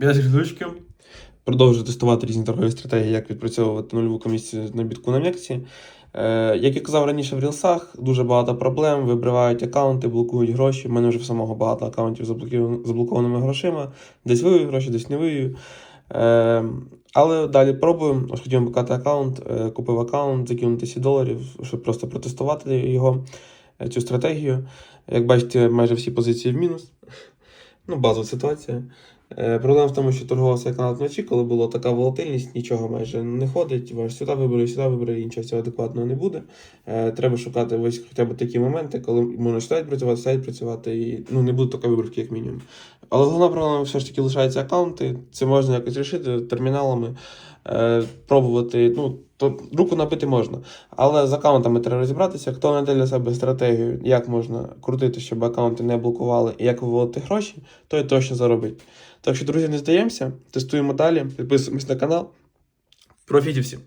Я з. Продовжую тестувати різні торгові стратегії, як відпрацьовувати нульову комісію на бітку на Мексі. Е, як я казав раніше в рілсах, дуже багато проблем, вибривають аккаунти, блокують гроші. У мене вже в самого багато аккаунтів з заблокованими грошима. Десь вивію гроші, десь не вивію. Е, але далі пробую. Ось хотів викати аккаунт, е, купив аккаунт, закинув 10 доларів, щоб просто протестувати його, цю стратегію. Як бачите, майже всі позиції в мінус. Ну, базова ситуація. Е, Проблема в тому, що торгувався як на вночі, коли була така волатильність, нічого майже не ходить. Ваш сюди вибори, сюди вибори, і нічого адекватного не буде. Е, Треба шукати ось хоча б такі моменти, коли можна читати працювати, сюди працювати, і ну, не буде такої виборки, як мінімум. Але головна проблема все ж таки лишається аккаунти. Це можна якось рішити терміналами, е, пробувати. Ну, то руку набити можна. Але з аккаунтами треба розібратися, хто знайде для себе стратегію, як можна крутити, щоб аккаунти не блокували, і як виводити гроші, той точно заробить. Так що, друзі, не здаємося, тестуємо далі, підписуємось на канал. Профітів всім!